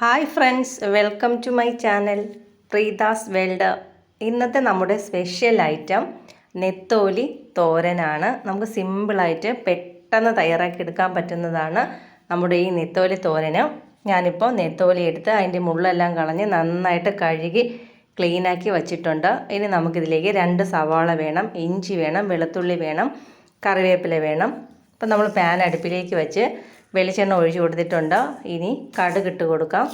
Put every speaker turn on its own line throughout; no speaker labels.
Hi friends welcome to my channel Preetha's world ഇന്നത്തെ നമ്മുടെ special item നെത്തോലി തോരനാണ്. നമുക്ക് സിമ്പിളായിട്ട് പെട്ടെന്ന് തയ്യാറാക്കി എടുക്കാൻ പറ്റുന്നതാണ് നമ്മുടെ ഈ നെത്തോലി തോരന്. ഞാനിപ്പോൾ നെത്തോലി എടുത്ത് അതിന്റെ മുള്ളെല്ലാം കളഞ്ഞ് നന്നായിട്ട് കഴുകി ക്ലീനാക്കി വച്ചിട്ടുണ്ട്. ഇനി നമുക്കിതിലേക്ക് രണ്ട് സവാള വേണം ഇഞ്ചി വേണം വെളുത്തുള്ളി വേണം കറിവേപ്പില വേണം. അപ്പം നമ്മൾ പാൻ അടുപ്പിലേക്ക് വെച്ച് വെളിച്ചെണ്ണ ഒഴിച്ച് കൊടുത്തിട്ടുണ്ട്. ഇനി കടുക് ഇട്ട് കൊടുക്കാം.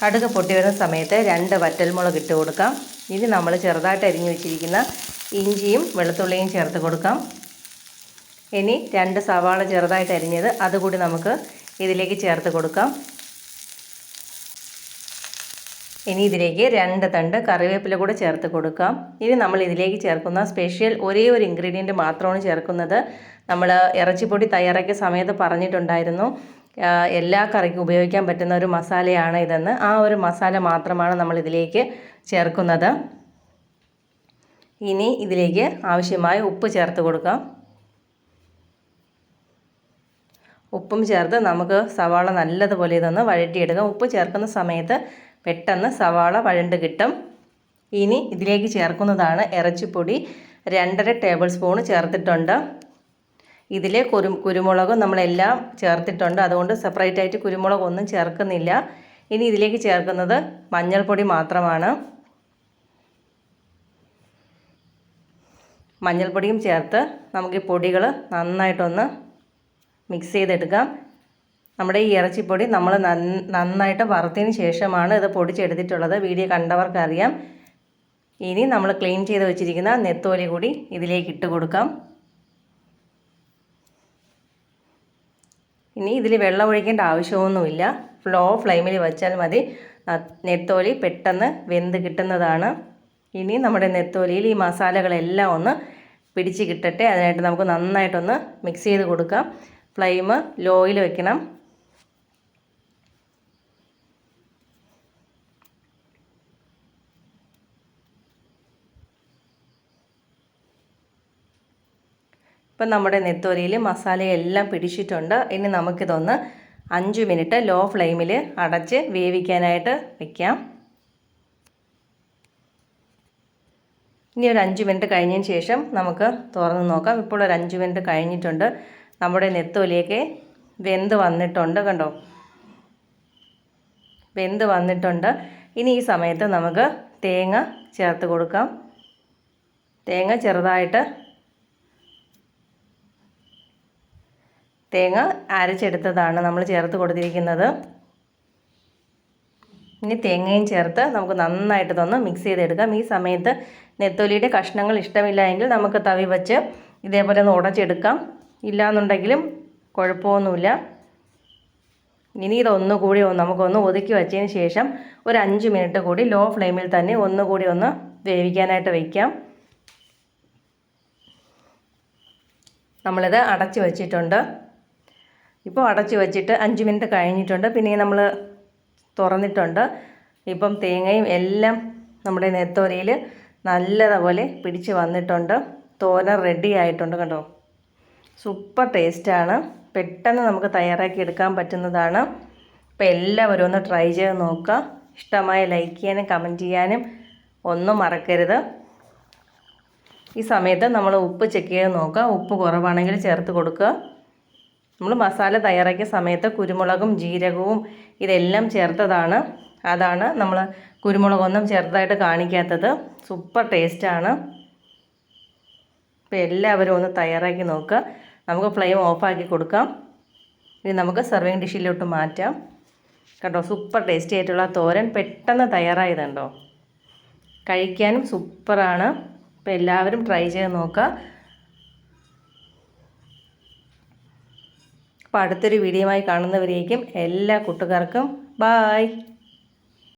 കടുക് പൊട്ടി വരുന്ന സമയത്ത് രണ്ട് വറ്റൽമുളക് ഇട്ട് കൊടുക്കാം. ഇനി നമ്മൾ ചെറുതായിട്ട് അരിഞ്ഞു വെച്ചിരിക്കുന്ന ഇഞ്ചിയും വെളുത്തുള്ളിയും ചേർത്ത് കൊടുക്കാം. ഇനി രണ്ട് സവാള ചെറുതായിട്ട് അരിഞ്ഞത് അതുകൂടി നമുക്ക് ഇതിലേക്ക് ചേർത്ത് കൊടുക്കാം. ഇനി ഇതിലേക്ക് രണ്ട് തണ്ട് കറിവേപ്പില കൂടെ ചേർത്ത് കൊടുക്കാം. ഇനി നമ്മൾ ഇതിലേക്ക് ചേർക്കുന്ന സ്പെഷ്യൽ ഒരേ ഒരു ഇൻഗ്രീഡിയന്റ് മാത്രമാണ് ചേർക്കുന്നത്. നമ്മൾ ഇറച്ചിപ്പൊടി തയ്യാറാക്കിയ സമയത്ത് പറഞ്ഞിട്ടുണ്ടായിരുന്നു എല്ലാ കറിക്കും ഉപയോഗിക്കാൻ പറ്റുന്ന ഒരു മസാലയാണ് ഇതെന്ന്. ആ ഒരു മസാല മാത്രമാണ് നമ്മൾ ഇതിലേക്ക് ചേർക്കുന്നത്. ഇനി ഇതിലേക്ക് ആവശ്യമായ ഉപ്പ് ചേർത്ത് കൊടുക്കാം. ഉപ്പും ചേർത്ത് നമുക്ക് സവാള നല്ലതുപോലെ ഇതൊന്ന് വഴറ്റിയെടുക്കാം. ഉപ്പ് ചേർക്കുന്ന സമയത്ത് പെട്ടെന്ന് സവാള വഴണ്ട് കിട്ടും. ഇനി ഇതിലേക്ക് ചേർക്കുന്നതാണ് ഇറച്ചിപ്പൊടി. രണ്ടര ടേബിൾ സ്പൂൺ ചേർത്തിട്ടുണ്ട്. ഇതിൽ കുരു കുരുമുളകും നമ്മളെല്ലാം ചേർത്തിട്ടുണ്ട്. അതുകൊണ്ട് സെപ്പറേറ്റ് ആയിട്ട് കുരുമുളക് ഒന്നും ചേർക്കുന്നില്ല. ഇനി ഇതിലേക്ക് ചേർക്കുന്നത് മഞ്ഞൾപ്പൊടി മാത്രമാണ്. മഞ്ഞൾപ്പൊടിയും ചേർത്ത് നമുക്ക് ഈ പൊടികൾ നന്നായിട്ടൊന്ന് മിക്സ് ചെയ്തെടുക്കാം. നമ്മുടെ ഈ ഇറച്ചിപ്പൊടി നമ്മൾ നന്നായിട്ട് വറുത്തതിന് ശേഷമാണ് ഇത് പൊടിച്ചെടുത്തിട്ടുള്ളത്. വീഡിയോ കണ്ടവർക്കറിയാം. ഇനി നമ്മൾ ക്ലീൻ ചെയ്ത് വെച്ചിരിക്കുന്ന നെത്തോലി കൂടി ഇതിലേക്ക് ഇട്ട് കൊടുക്കാം. ഇനി ഇതിൽ വെള്ളം ഒഴിക്കേണ്ട ആവശ്യമൊന്നുമില്ല. ഫ്ലോ ഫ്ലെയിമിൽ വെച്ചാൽ മതി. നെത്തോലി പെട്ടെന്ന് വെന്ത് കിട്ടുന്നതാണ്. ഇനി നമ്മുടെ നെത്തോലിയിൽ ഈ മസാലകളെല്ലാം ഒന്ന് പിടിച്ച് കിട്ടട്ടെ. അതിനായിട്ട് നമുക്ക് നന്നായിട്ടൊന്ന് മിക്സ് ചെയ്ത് കൊടുക്കാം. ഫ്ലെയിം ലോയിൽ വെക്കണം. ഇപ്പം നമ്മുടെ നെത്തോലിയിൽ മസാലയെല്ലാം പിടിച്ചിട്ടുണ്ട്. ഇനി നമുക്കിതൊന്ന് അഞ്ച് മിനിറ്റ് ലോ ഫ്ലെയിമിൽ അടച്ച് വേവിക്കാനായിട്ട് വയ്ക്കാം ഇനി ഒരു അഞ്ച് മിനിറ്റ് കഴിഞ്ഞതിന് ശേഷം നമുക്ക് തുറന്ന് നോക്കാം. ഇപ്പോൾ ഒരു അഞ്ച് മിനിറ്റ് കഴിഞ്ഞിട്ടുണ്ട്. നമ്മുടെ നെത്തോലിയൊക്കെ വെന്ത് വന്നിട്ടുണ്ട് കണ്ടോ? വെന്ത് വന്നിട്ടുണ്ട്. ഇനി ഈ സമയത്ത് നമുക്ക് തേങ്ങ ചേർത്ത് കൊടുക്കാം. തേങ്ങ ചെറുതായിട്ട് തേങ്ങ അരച്ചെടുത്തതാണ് നമ്മൾ ചേർത്ത് കൊടുത്തിരിക്കുന്നത്. ഇനി തേങ്ങയും ചേർത്ത് നമുക്ക് നന്നായിട്ട് തന്ന് മിക്സ് ചെയ്തെടുക്കാം. ഈ സമയത്ത് നെത്തോലിയുടെ കഷ്ണങ്ങൾ ഇഷ്ടമില്ല എങ്കിൽ നമുക്ക് തവി വെച്ച് ഇതേപോലെ ഒന്ന് ഉടച്ചെടുക്കാം. ഇല്ലയെന്നുണ്ടെങ്കിലും കുഴപ്പമൊന്നുമില്ല. ഇനി ഇതൊന്നുകൂടി നമുക്കൊന്ന് ഒതുക്കി വെച്ചതിന് ശേഷം ഒരു അഞ്ച് മിനിറ്റ് കൂടി ലോ ഫ്ലെയിമിൽ തന്നെ ഒന്നുകൂടി ഒന്ന് വേവിക്കാനായിട്ട് വയ്ക്കാം നമ്മളിത് അടച്ചു വെച്ചിട്ടുണ്ട്. ഇപ്പോൾ അടച്ച് വെച്ചിട്ട് അഞ്ച് മിനിറ്റ് കഴിഞ്ഞിട്ടുണ്ട്. പിന്നെ നമ്മൾ തുറന്നിട്ടുണ്ട്. ഇപ്പം തേങ്ങയും എല്ലാം നമ്മുടെ നെത്തോരയിൽ നല്ലതുപോലെ പിടിച്ച് വന്നിട്ടുണ്ട്. തോന റെഡി ആയിട്ടുണ്ട് കണ്ടോ? സൂപ്പർ ടേസ്റ്റാണ് പെട്ടെന്ന് നമുക്ക് തയ്യാറാക്കി എടുക്കാൻ പറ്റുന്നതാണ്. അപ്പോൾ എല്ലാവരും ഒന്ന് ട്രൈ ചെയ്ത് നോക്കുക. ഇഷ്ടമായ ലൈക്ക് ചെയ്യാനും കമന്റ് ചെയ്യാനും ഒന്നും മറക്കരുത്. ഈ സമയത്ത് നമ്മൾ ഉപ്പ് ചെക്ക് ചെയ്ത് നോക്കുക. ഉപ്പ് കുറവാണെങ്കിൽ ചേർത്ത് കൊടുക്കുക. നമ്മൾ മസാല തയ്യാറാക്കിയ സമയത്ത് കുരുമുളകും ജീരകവും ഇതെല്ലാം ചേർത്തതാണ്. അതാണ് നമ്മൾ കുരുമുളകൊന്നും ചേർത്തതായിട്ട് കാണിക്കാത്തത്. സൂപ്പർ ടേസ്റ്റാണ്. അപ്പോൾ എല്ലാവരും ഒന്ന് തയ്യാറാക്കി നോക്കുക. നമുക്ക് ഫ്ലെയിം ഓഫാക്കി കൊടുക്കാം. ഇനി നമുക്ക് സെർവിങ് ഡിഷിലോട്ട് മാറ്റാം. കേട്ടോ സൂപ്പർ ടേസ്റ്റി ആയിട്ടുള്ള തോരൻ പെട്ടെന്ന് തയ്യാറായതുണ്ടോ? കഴിക്കാനും സൂപ്പറാണ്. അപ്പോൾ എല്ലാവരും ട്രൈ ചെയ്ത് നോക്കുക. അപ്പോൾ അടുത്തൊരു വീഡിയോയുമായി കാണുന്നവരേക്കും എല്ലാ കൂട്ടുകാർക്കും ബായ്